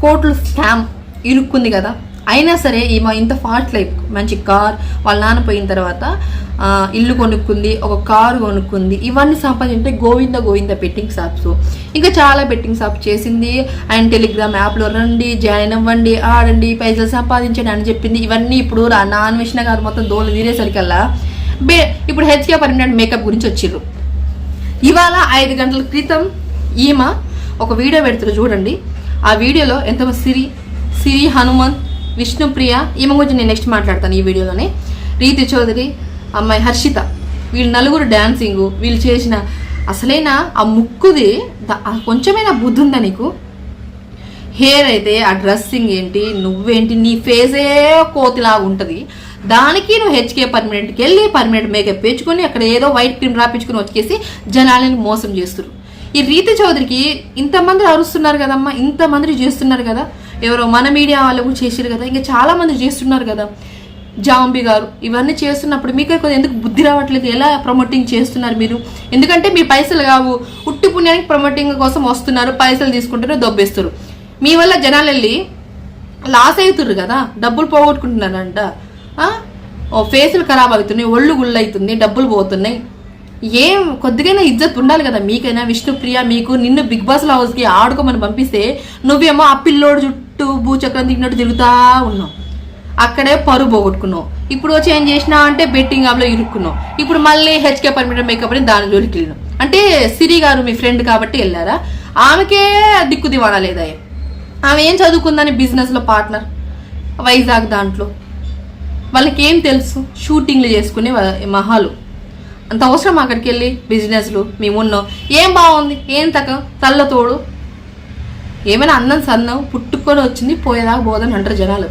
కోట్లు స్కామ్ ఇరుక్కుంది కదా. అయినా సరే ఈమె ఇంత ఫాస్ట్ లైఫ్ మంచి కార్ వాళ్ళ నాన్న పోయిన తర్వాత ఇల్లు కొనుక్కుంది ఒక కారు కొనుక్కుంది ఇవన్నీ సంపాదించే గోవింద గోవింద బెట్టింగ్ షాప్స్ ఇంకా చాలా బెట్టింగ్ షాప్ చేసింది. అండ్ టెలిగ్రామ్ యాప్లో రండి జాయిన్ అవ్వండి ఆడండి పైసలు సంపాదించండి అని చెప్పింది. ఇవన్నీ ఇప్పుడు రా- నా అన్వేషణ గారు మొత్తం దోలు తీరేసరికల్లా బే ఇప్పుడు హెచ్కే పర్మనెంట్ మేకప్ గురించి వచ్చిర్రు. ఇవాళ ఐదు గంటల క్రితం ఈమె ఒక వీడియో పెడుతున్నారు చూడండి. ఆ వీడియోలో ఎంతో సిరి సిరి హనుమంత్ విష్ణుప్రియ ఈమె గురించి నేను నెక్స్ట్ మాట్లాడతాను ఈ వీడియోలోనే. రీతి చౌదరి అమ్మాయి హర్షిత వీళ్ళు నలుగురు డ్యాన్సింగ్ వీళ్ళు చేసిన అసలైన ఆ ముక్కుది కొంచెమైనా బుద్ధి ఉందా నీకు? హెయిర్ అయితే ఆ డ్రెస్సింగ్ ఏంటి నువ్వేంటి నీ ఫేసే కోతిలా ఉంటుంది. దానికి నువ్వు హెచ్కే పర్మనెంట్కి వెళ్ళి పర్మనెంట్ మేకప్ పెంచుకొని అక్కడ ఏదో వైట్ క్రీమ్ రాపించుకొని వచ్చేసి జనాలని మోసం చేస్తారు ఈ రీతి చౌదరికి ఇంతమంది అరుస్తున్నారు కదమ్మా ఇంతమంది చేస్తున్నారు కదా. ఎవరో మన మీడియా వాళ్ళు కూడా చేసారు కదా ఇంకా చాలా మంది చేస్తున్నారు కదా. జాంబి గారు ఇవన్నీ చేస్తున్నప్పుడు మీకు కొద్దిగా ఎందుకు బుద్ధి రావట్లేదు? ఎలా ప్రమోటింగ్ చేస్తున్నారు మీరు? ఎందుకంటే మీ పైసలు కావు. ఉట్టి పుణ్యానికి ప్రమోటింగ్ కోసం వస్తున్నారు పైసలు తీసుకుంటారు దొబ్బేస్తారు. మీ వల్ల జనాలు వెళ్ళి లాస్ అవుతుర్రు కదా డబ్బులు పోగొట్టుకుంటున్నారంట. ఓ ఫేసులు ఖరాబ్ అవుతున్నాయి ఒళ్ళు గుళ్ళు అవుతుంది డబ్బులు పోతున్నాయి. ఏం కొద్దిగైనా ఇజ్జత్ ఉండాలి కదా మీకైనా విష్ణుప్రియ మీకు నిన్ను బిగ్ బాస్ హౌస్కి ఆడుకోమని పంపిస్తే నువ్వేమో ఆ పిల్లోడు చుట్టూ భూచక్రం తిన్నట్టు తిరుగుతా ఉన్నావు. అక్కడే పరువు పోగొట్టుకున్నావు. ఇప్పుడు చేంజ్ చేసినా అంటే బెట్టింగ్ యాప్లో ఇరుక్కున్నావు. ఇప్పుడు మళ్ళీ హెచ్కే పర్మిటెడ్ మేకప్ అని దాని జోలికి వెళ్ళినావు. అంటే సిరి గారు మీ ఫ్రెండ్ కాబట్టి వెళ్ళారా? ఆమెకే దిక్కు దివాణా లేదా? ఆమె ఏం చదువుకుందని బిజినెస్లో పార్ట్నర్? వైజాగ్ దాంట్లో. వాళ్ళకి ఏం తెలుసు? షూటింగ్లు చేసుకునే మహాలు. అంత అవసరం అక్కడికి వెళ్ళి బిజినెస్లు మేమున్నాం. ఏం బాగుంది ఏం తగ్గ తల్లతోడు ఏమైనా అన్నం సన్నం పుట్టుకొని వచ్చింది పోయేదా పోదని అంటారు జనాలు.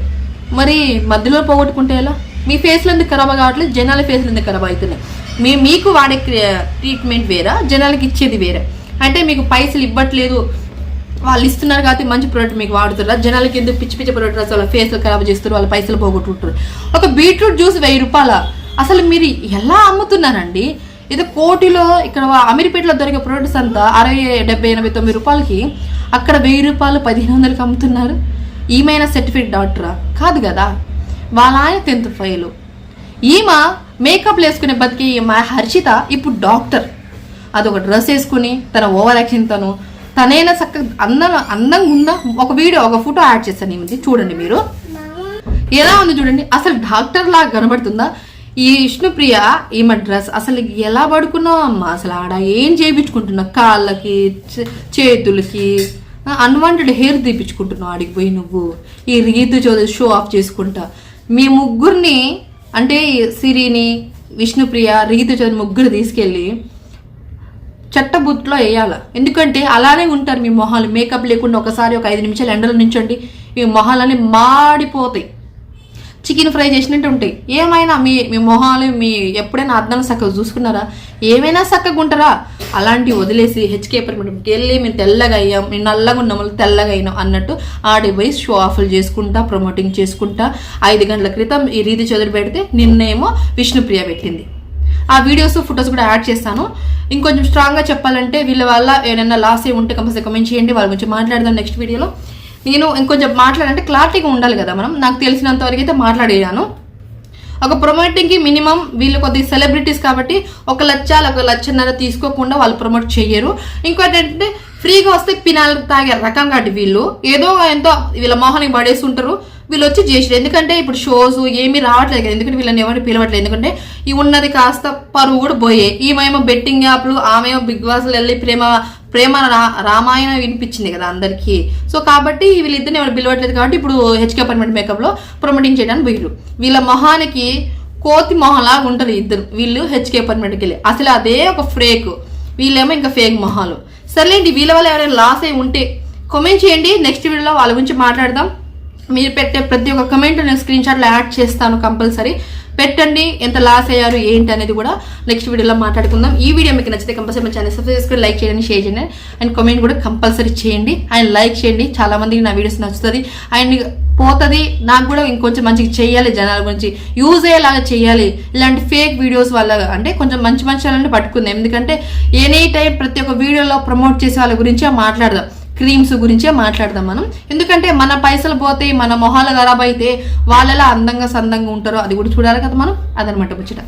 మరి మధ్యలో పోగొట్టుకుంటే ఎలా? మీ ఫేస్లు ఎందుకు ఖరాబ్ కావట్లేదు? జనాల ఫేస్లు ఎందుకు ఖరాబ్ అవుతున్నాయి? మీ మీకు వాడే ట్రీట్మెంట్ వేరా? జనాలకి ఇచ్చేది వేరే. అంటే మీకు పైసలు ఇవ్వట్లేదు. వాళ్ళు ఇస్తున్నారు కాబట్టి మంచి ప్రోడక్ట్ మీకు వాడుతున్నారు? జనాలకి ఎందుకు పిచ్చి పిచ్చి ప్రోడక్ట్ రాసి వాళ్ళ ఫేస్లు ఖరాబ్ చేస్తారు వాళ్ళ పైసలు పోగొట్టుకుంటారు ఒక బీట్రూట్ జ్యూస్ వెయ్యి రూపాయల? అసలు మీరు ఎలా అమ్ముతున్నారండి? ఇది కోటిలో ఇక్కడ అమీర్పేటలో దొరికే ప్రొడక్ట్స్ అంతా అరవై డెబ్బై ఎనభై తొమ్మిది రూపాయలకి అక్కడ వెయ్యి రూపాయలు పదిహేను వందలకి అమ్ముతున్నారు. ఈమెన సర్టిఫికేట్ డాక్టరా కాదు కదా? వాళ్ళ ఆయన టెన్త్ ఫైలు ఈమె మేకప్ వేసుకునే బతికి ఈమె హర్షిత ఇప్పుడు డాక్టర్ అదొక డ్రెస్ వేసుకుని తన ఓవర్ యాక్షన్ తను. తనైనా చక్క అందం అందంగా ఉందా? ఒక వీడియో ఒక ఫోటో యాడ్ చేస్తాను ఏమిటి? చూడండి మీరు. ఎలా ఉంది చూడండి? అసలు డాక్టర్ లాగా కనబడుతుందా? ఈ విష్ణుప్రియ ఈమె డ్రెస్ అసలు ఎలా పడుకున్నావు అమ్మా? అసలు ఆడ ఏం చేయించుకుంటున్నావు కాళ్ళకి చేతులకి అన్వాంటెడ్ హెయిర్ తీపించుకుంటున్నావు ఆడికి పోయి నువ్వు. ఈ రీతు చౌదరి షో ఆఫ్ చేసుకుంటా. మీ ముగ్గురిని అంటే సిరిని విష్ణుప్రియ రీతు చౌదరి ముగ్గురు తీసుకెళ్ళి చట్టబుట్లో వేయాల. ఎందుకంటే అలానే ఉంటారు మీ మొహాలు. మేకప్ లేకుండా ఒకసారి ఒక ఐదు నిమిషాలు ఎండలో నుంచండి. ఈ మొహాలన్నీ మాడిపోతాయి. చికెన్ ఫ్రై చేసినట్టు ఉంటాయి. ఏమైనా మీ మీ మొహాలు మీ ఎప్పుడైనా అర్థం చక్కగా చూసుకున్నారా? ఏమైనా చక్కగా ఉంటారా? అలాంటివి వదిలేసి హెచ్కే వెళ్ళి మేము తెల్లగా అయ్యాం మేము నల్లగా ఉన్నాం తెల్లగా అయినాం అన్నట్టు ఆడి పోయి షో ఆఫ్లు చేసుకుంటా ప్రమోటింగ్ చేసుకుంటా ఐదు గంటల క్రితం ఈ రీతి చదువు పెడితే నిన్నేమో విష్ణుప్రియ పెట్టింది. ఆ వీడియోస్ ఫొటోస్ కూడా యాడ్ చేస్తాను. ఇంకొంచెం స్ట్రాంగ్గా చెప్పాలంటే వీళ్ళ వల్ల ఏదైనా లాస్ అయి ఉంటే కంపల్సరీ కమెంట్ చేయండి. వాళ్ళ గురించి మాట్లాడదాం నెక్స్ట్ వీడియోలో నేను ఇంకొంచెం మాట్లాడంటే క్లారిటీగా ఉండాలి కదా మనం. నాకు తెలిసినంత వరకు అయితే మాట్లాడేయాను. ఒక ప్రమోటింగ్కి మినిమం వీళ్ళు కొద్ది సెలబ్రిటీస్ కాబట్టి ఒక లక్ష ఒక లక్షన్నర తీసుకోకుండా వాళ్ళు ప్రమోట్ చేయరు ఇంకోటి ఏంటంటే ఫ్రీగా వస్తే పినాలు తాగే రకం కాబట్టి వీళ్ళు. ఏదో ఎంతో వీళ్ళ మొహానికి పడేసి ఉంటారు వీళ్ళు వచ్చి చేసారు ఎందుకంటే ఇప్పుడు షోస్ ఏమీ రావట్లేదు కదా. ఎందుకంటే వీళ్ళని ఎవరిని పిలవట్లేదు. ఎందుకంటే ఈ ఉన్నది కాస్త పరువు కూడా పోయే. ఈమెమో బెట్టింగ్ యాప్లు ఆమెమో బిగ్ బాస్లో వెళ్ళి ప్రేమ ప్రేమ రా- రామాయణం వినిపించింది కదా అందరికీ. సో కాబట్టి వీళ్ళిద్దరిని ఎవరు పిలవట్లేదు కాబట్టి ఇప్పుడు హెచ్కే అపార్ట్మెంట్ మేకప్లో ప్రమోటింగ్ చేయడానికి పోయిరు వీళ్ళ మొహానికి కోతి మొహంలాగా ఉంటుంది ఇద్దరు. వీళ్ళు హెచ్కే అపార్ట్మెంట్కి వెళ్ళి. అసలు అదే ఒక ఫ్రేక్ వీళ్ళేమో ఇంకా ఫేక్ మొహాలు. సర్లేండి వీళ్ళ వల్ల ఎవరైనా లాస్ అయి ఉంటే కామెంట్ చేయండి. నెక్స్ట్ వీడియోలో వాళ్ళ గురించి మాట్లాడదాం. మీరు పెట్టే ప్రతి ఒక్క కమెంట్ నేను స్క్రీన్ షాట్లో యాడ్ చేస్తాను కంపల్సరీ పెట్టండి ఎంత లాస్ అయ్యారు ఏంటి అనేది కూడా నెక్స్ట్ వీడియోలో మాట్లాడుకుందాం. ఈ వీడియో మీకు నచ్చితే కంపల్సరీ మన ఛానల్ సబ్స్క్రైబ్ చేసుకుని లైక్ చేయండి షేర్ చేయండి. అండ్ కామెంట్ కూడా కంపల్సరీ చేయండి. అండ్ లైక్ చేయండి. చాలా మందికి నా వీడియోస్ నచ్చుతుంది. అండ్ పోతుంది. నాకు కూడా ఇంకొంచెం మంచిగా చేయాలి జనాల గురించి. యూజ్ అయ్యేలాగా చేయాలి. ఇలాంటి ఫేక్ వీడియోస్ వల్ల అంటే కొంచెం మంచి మంచి వాళ్ళని పట్టుకుందాం. ఎందుకంటే ఎనీ టైం ప్రతి ఒక్క వీడియోలో ప్రమోట్ చేసే వాళ్ళ గురించి మాట్లాడదాం. క్రీమ్స్ గురించే మాట్లాడదాం మనం. ఎందుకంటే మన పైసలు పోతే మన మొహాలు ఖరాబ్ అయితే వాళ్ళెలా అందంగా సందంగా ఉంటారో అది కూడా చూడాలి కదా మనం. అదనమాట ముచ్చట.